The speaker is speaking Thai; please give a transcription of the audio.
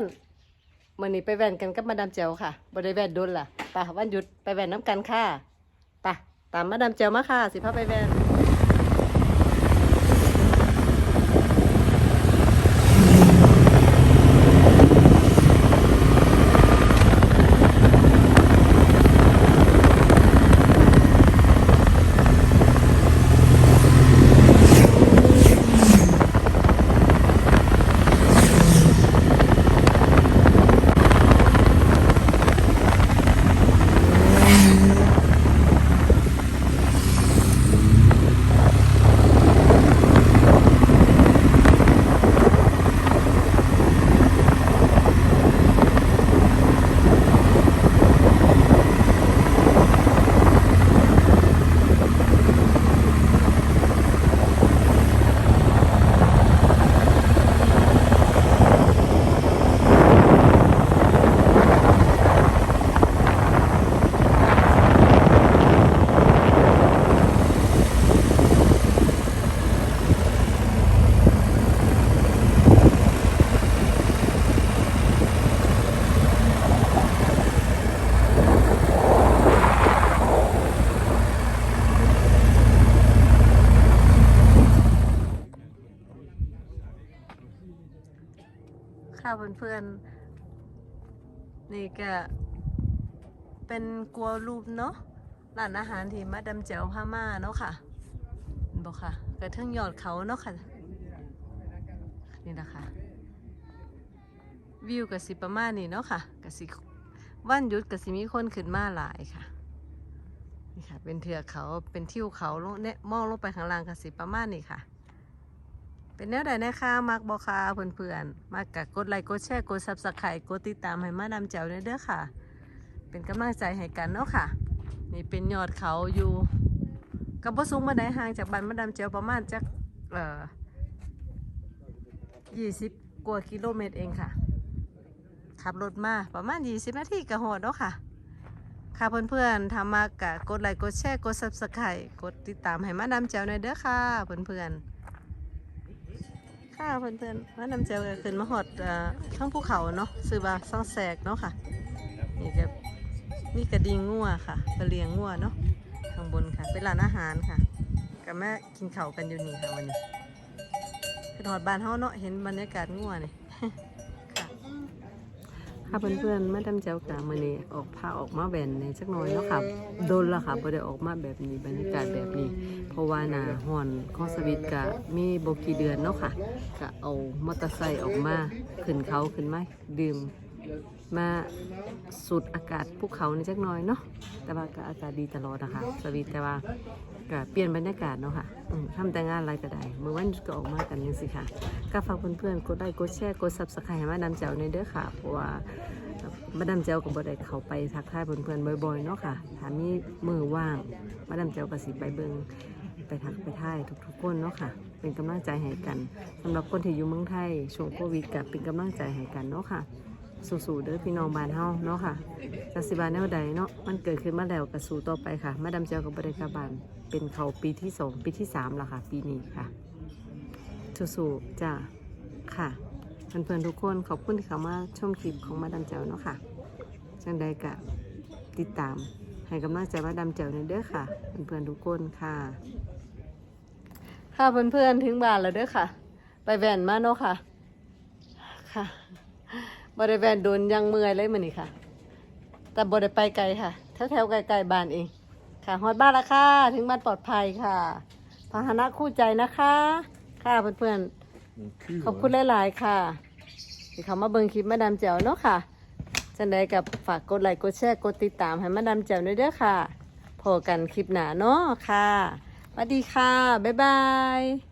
นมื่อนี้ไปแว่นกันกับมาดามเจีวค่ะบริแว่นดุลล่ะป่ะวันหยุดไปแว่นน้ำกันค่ะป่ะตามมาดามเจียวมาค่ะ สิพาไปแว่น ค่ะเพื่อนๆนี่ก็เป็นกัวรูปเนาะร้านอาหารที่มาดามเจลพามาเนาะค่ะบอกค่ะกระเทิงยอดเขาเนาะค่ะนี่นะคะวิวกับสิประมาณนี้เนาะค่ะกับสิวันหยุดกับสิมีคนขึ้นมาหลายค่ะนี่ค่ะ เป็นเถือกเขาเป็นทิวเขาลงเนี่ยมองลงไปข้างล่างกับสิประมาณนี้ค่ะ เป็นแนวใดนะคะมักบอคาเพื่อนๆมากกะกดไลค์กดแชร์กดซับสไครต์กดติดตามให้มาดามแจ๋วเด้อค่ะ เป็นกำลังใจให้กันเนาะค่ะ นี่เป็นยอดเขาอยู่กับบ่สูงมาได้ห่างจากบ้านมาดามแจ๋วประมาณจักเอ่อยี่สิบกว่ากิโลเมตรเองค่ะ ขับรถมาประมาณ20นาทีก็หอดเนาะค่ะ ค่ะเพื่อนๆทำมากะกดไลค์กดแชร์กดซับสไครต์กดติดตามให้มาดามแจ๋วหน่ยเด้อค่ะเพื่อนๆ ค่ะเพื่อนๆว่านำเจลก็ขึ้นมาหอดเอ่อข้างภูเขาเนาะซื้อบาซ่องแสกเนาะค่ะ นี่ก็มีกระดิ่งงัวค่ะกระเลียงงัวเนาะข้างบนค่ะ เป็นร้านอาหารค่ะกับแม่กินเข่ากันอยู่นี่ค่ะวันนี้ขึ้นหอดบานเฮาเนาะเห็นบรรยากาศงัวนี่ ค่ะเพื่อนๆมาดำเจ้ากะมื้อนี้ออกพาออกมาแบนในจักหน่อยแล้วค่ะโดนแล้วค่ะบ่ได้ออกมาแบบนี้บรรยากาศแบบนี้ เพราะว่าหนาฮ้อนของสวิตกะมีบ่กี่เดือนเนาะค่ะก็เอามอเตอร์ไซค์ออกมาขึ้นเขาขึ้นมาดื่ม มาสูดอากาศภูเขาในจักหน่อยเนาะแต่ว่าก็อากาศดีตลอดนะคะสวิตแต่ว่าก็เปลี่ยนบรรยากาศเนาะค่ะอืมทำแต่งานอะไรก็ได้เมื่อวันก็ออกมากันยังสิค่ะก็ฝากเพื่อนๆกดไลค์กดแชร์กด Subscribe ให้มาดามแจ๋วในเด้อค่ะเพราะว่ามาดามเจ้ากับ่ได้เข้าไปทักทายเพื่อนๆบ่อยๆเนาะค่ะถ้ามีมือว่างมาดามเจ้าก็สิไปเบิงไปทักไปทายทุกๆคนเนาะค่ะ เป็นกำลังใจให้กันสำหรับคนที่อยู่เมืองไทยช่วงโควิดก็เป็นกำลังใจให้กันเนาะค่ะ สู้ๆเด้อพี่น้องบ้านเฮาเนาะค่ะจักสิบาแนวใดเนาะมันเกิดขึ้นมาแล้วก็สู้ต่อไปค่ะ มาดามเจ้ากับบ่ได้กลับบ้านเป็นเขาปีที่สองปีที่สามและค่ะ ปีนี้ค่ะสู้ๆจ้าค่ะเพื่อนๆทุกคนขอบคุณที่เข้ามาชมคลิปของมาดามเจ้าเนาะค่ะจังใดกะติดตามให้กำลังใจมาดามเจ้าในอยเด้อค่ะเพื่อนๆทุกคนค่ะค่ะเพื่อนๆถึงบ้านแล้วเด้อค่ะ ไปแว่นมาเนาะค่ะ ค่ะ บ่ได้แว่นโดนยังเมื่อยเลยมื้อนี้ค่ะ แต่บ่ได้ไปไกลค่ะ แถวๆไกลๆบ้านเอง ค่ะฮอดบ้านและค่ะ ถึงบ้านปลอดภัยค่ะพาหนะคู่ใจนะคะ ค่ะเพื่อนๆ ขอบคุณหลายๆค่ะที่เขามาเบิ่งคลิปมาดามแจ๋วเนาะค่ะจันใดกับฝากกดไลค์กดแชร์กดติดตามให้มาดามแจ๋วด้วยเด้อค่ะพอกันคลิปหนาเนาะค่ะสวัสดีค่ะ บ๊ายบาย